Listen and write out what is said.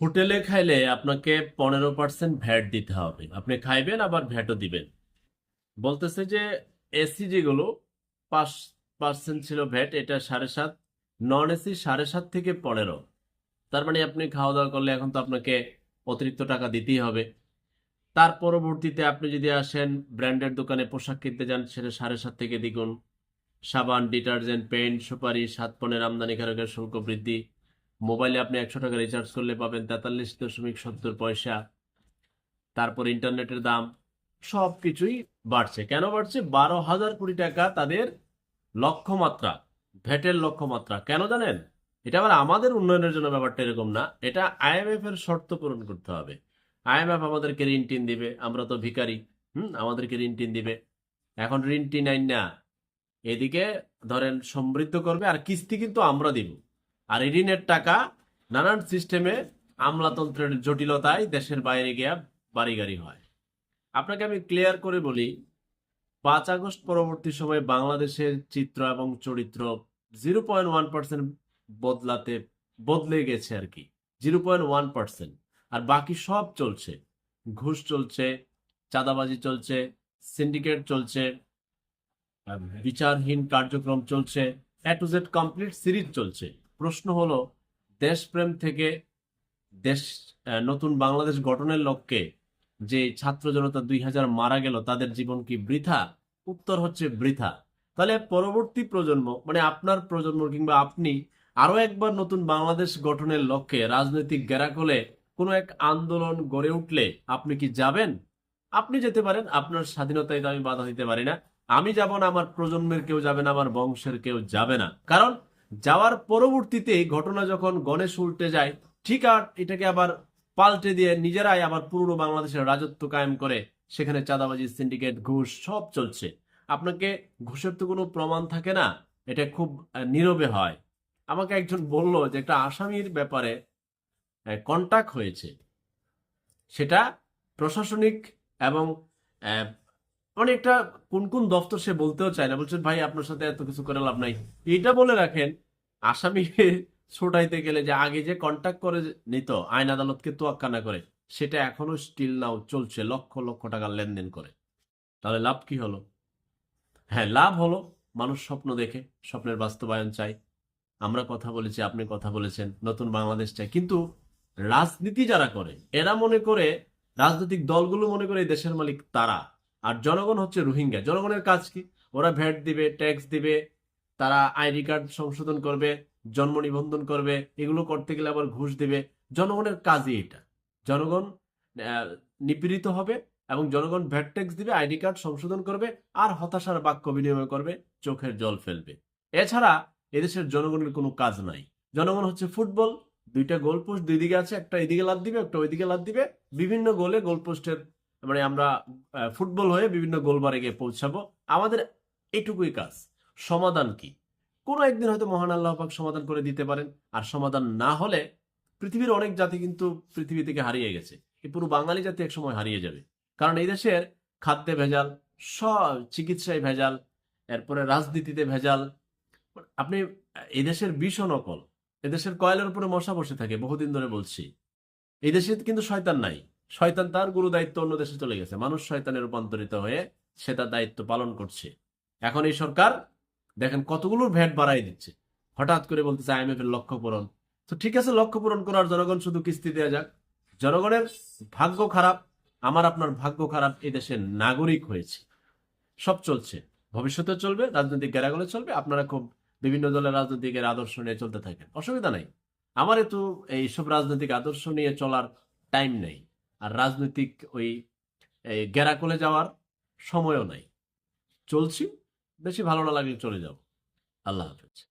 হোটেলে খাইলে আপনাকে পনেরো পার্সেন্ট ভ্যাট দিতে হবে। আপনি খাইবেন, আবার ভ্যাটও দিবেন। বলতেছে যে এসি যেগুলো, পাঁচ পার্সেন্ট ছিল ভ্যাট, এটা সাড়ে সাত নন এসি সাড়ে সাত থেকে পনেরো। তার মানে আপনি খাওয়া দাওয়া করলে এখন তো আপনাকে অতিরিক্ত টাকা দিতেই হবে। তার পরবর্তীতে আপনি যদি আসেন, ব্র্যান্ডের দোকানে পোশাক কিনতে যান, সেটা সাড়ে সাত থেকে দ্বিগুণ। সাবান, ডিটারজেন্ট, পেইন্ট সুপারিশ হাত পণ্যের আমদানিকারকের শুল্ক বৃদ্ধি। মোবাইলে আপনি একশো টাকা রিচার্জ করলে পাবেন তেতাল্লিশ দশমিক সত্তর পয়সা। তারপর ইন্টারনেটের দাম সব কিছুই বাড়ছে। কেন বাড়ছে? বারো হাজার কোটি টাকা তাদের লক্ষ্যমাত্রা ভ্যাটের লক্ষ্যমাত্রা। কেন জানেন? এটা আবার আমাদের উন্নয়নের জন্য ব্যাপারটা এরকম না। এটা আইএমএফ এর শর্ত পূরণ করতে হবে। আইএমএফ আমাদেরকে ঋণ টিন দিবে, আমরা তো ভিখারি। হুম? আমাদেরকে ঋণ টিন দিবে। এখন ঋণ টিন আইন না। এদিকে ধরেন সমৃদ্ধ করবে, আর কিস্তি কিন্তু আমরা দিব। আর এই ঋণের টাকা নানান সিস্টেমে আমলাতন্ত্রের জটিলতায় দেশের বাইরে গিয়া বাড়ি গাড়ি হয়। আপনাকে আমি ক্লিয়ার করে বলি, পাঁচ আগস্ট পরবর্তী সময়ে বাংলাদেশের চিত্র এবং চরিত্র জিরো পয়েন্ট ওয়ান পার্সেন্ট বদলাতে, বদলে গেছে আর কি, জিরো পয়েন্ট ওয়ান পার্সেন্ট। আর বাকি সব চলছে, ঘুষ চলছে, চাঁদাবাজি চলছে, সিন্ডিকেট চলছে বিচারহীন কার্যক্রম চলছে A to Z complete series চলছে। প্রশ্ন হলো, দেশপ্রেম থেকে দেশ নতুন বাংলাদেশ গঠনের লক্ষ্যে যে ছাত্র জনতা দুই হাজার মারা গেল, তাদের জীবন কি বৃথা? উত্তর হচ্ছে বৃথা। তাহলে পরবর্তী প্রজন্ম মানে আপনার প্রজন্ম কিংবা আপনি আরও একবার নতুন বাংলাদেশ গঠনের লক্ষ্যে রাজনৈতিক গেরাকলে কোনো এক আন্দোলন গড়ে উঠলে আপনি কি যাবেন? আপনি যেতে পারেন, আপনার স্বাধীনতায় তো আমি বাধা দিতে পারি না। আমি যাব না, আমার প্রজন্মের কেউ যাবে না, আমার বংশের কেউ যাবে না। কারণ যাওয়ার পরবর্তীতে ঘটনা যখন গণেশ উল্টে যায়, ঠিক আর এটাকে আবার পাল্টে দিয়ে নিজেরাই আবার পুরনো বাংলাদেশের রাজত্ব কায়েম করে, সেখানে চাঁদাবাজি, সিন্ডিকেট, ঘুষ, সব চলছে। আপনাকে ঘুষের তো কোনো প্রমাণ থাকে না, এটা খুব নীরবে হয়। আমাকে একজন বলল যে একটা আসামির ব্যাপারে কন্টাক্ট হয়েছে। সেটা প্রশাসনিক এবং অনেকটা কোন কোন দপ্তর সে বলতেও চায় না। বলছেন, ভাই, আপনার সাথে এত কিছু করে লাভ নাই। এটা বলে রাখেন, আসামি ছোটাইতে গেলে যে আগে যে কন্ট্যাক্ট করে নিত, আইন আদালতকে তোয়াক্কা না করে, সেটা এখনও স্টিল নাও চলছে, লক্ষ লক্ষ টাকার লেনদেন করে। তাহলে লাভ কি হলো? হ্যাঁ লাভ হলো, মানুষ স্বপ্ন দেখে, স্বপ্নের বাস্তবায়ন চাই আমরা কথা বলেছি, আপনি কথা বলেছেন, নতুন বাংলাদেশ চাই। কিন্তু রাজনীতি যারা করে, এরা মনে করে, রাজনৈতিক দলগুলো মনে করে দেশের মালিক তারা। আর জনগণ হচ্ছে রোহিঙ্গা। জনগণের কাজ কি? ওরা ভ্যাট দিবে, ট্যাক্স দিবে, তারা আইডি কার্ড সংশোধন করবে, জন্ম নিবন্ধন করবে, এগুলো করতে গেলে আবার ঘুষ দিবে। জনগণের কাজই এটা। জনগণ নিপীড়িত হবে এবং জনগণ ভ্যাট ট্যাক্স দিবে আইডি কার্ড সংশোধন করবে আর হতাশার বাক্য বিনিময় করবে, চোখের জল ফেলবে। এছাড়া এদেশের জনগণের কোনো কাজ নাই। জনগণ হচ্ছে ফুটবল, দুইটা গোল পোস্ট দুই দিকে আছে, একটা এদিকে লাদ দিবে, একটা ওইদিকে লাদ দিবে। বিভিন্ন গোলে গোল পোস্টের মানে আমরা ফুটবল হয়ে বিভিন্ন গোলবারে গিয়ে পৌঁছাবো। আমাদের এইটুকুই কাজ। সমাধান কি? কোনো একদিন হয়তো মহান আল্লাহ পাক সমাধান করে দিতে পারেন। আর সমাধান না হলে পৃথিবীর অনেক জাতি কিন্তু পৃথিবী থেকে হারিয়ে গেছে। এই পুরো বাঙালি জাতি এক সময় হারিয়ে যাবে। কারণ এই দেশের খাদ্যে ভেজাল, সব চিকিৎসায় ভেজাল, এরপরে রাজনীতিতে ভেজাল। আপনি এই দেশের বিষ নকল এদেশের কয়লার উপরে মশা বসে থাকে, বহুদিন ধরে বলছি। এই দেশে কিন্তু শয়তান নাই। শয়তান তার গুরু দায়িত্ব অন্য দেশে চলে গেছে। মানুষ শয়তানে রূপান্তরিত হয়ে সে তার দায়িত্ব পালন করছে। এখন এই সরকার দেখেন কতগুলো ভ্যাট বাড়াই দিচ্ছে। হঠাৎ করে বলতেছে আইএমএফ এর লক্ষ্য পূরণ। তো ঠিক আছে, লক্ষ্য পূরণ করার জনগণ শুধু কিস্তি দেওয়া যাক। জনগণের ভাগ্য খারাপ, আমার আপনার ভাগ্য খারাপ, এই দেশের নাগরিক হয়েছে। সব চলছে। ভবিষ্যতে চলবে, রাজনৈতিক গেরাগলে চলবে। আপনারা খুব বিভিন্ন দলের রাজনৈতিকের আদর্শ নিয়ে চলতে থাকেন। অসুবিধা নাই। আমার তো এইসব রাজনৈতিক আদর্শ নিয়ে চলার টাইম নেই। আর রাজনৈতিক ওই গেরাকলে যাওয়ার সময়ও নাই। চলছি, বেশি ভালো না লাগলে চলে যাব। আল্লাহ হাফেজ।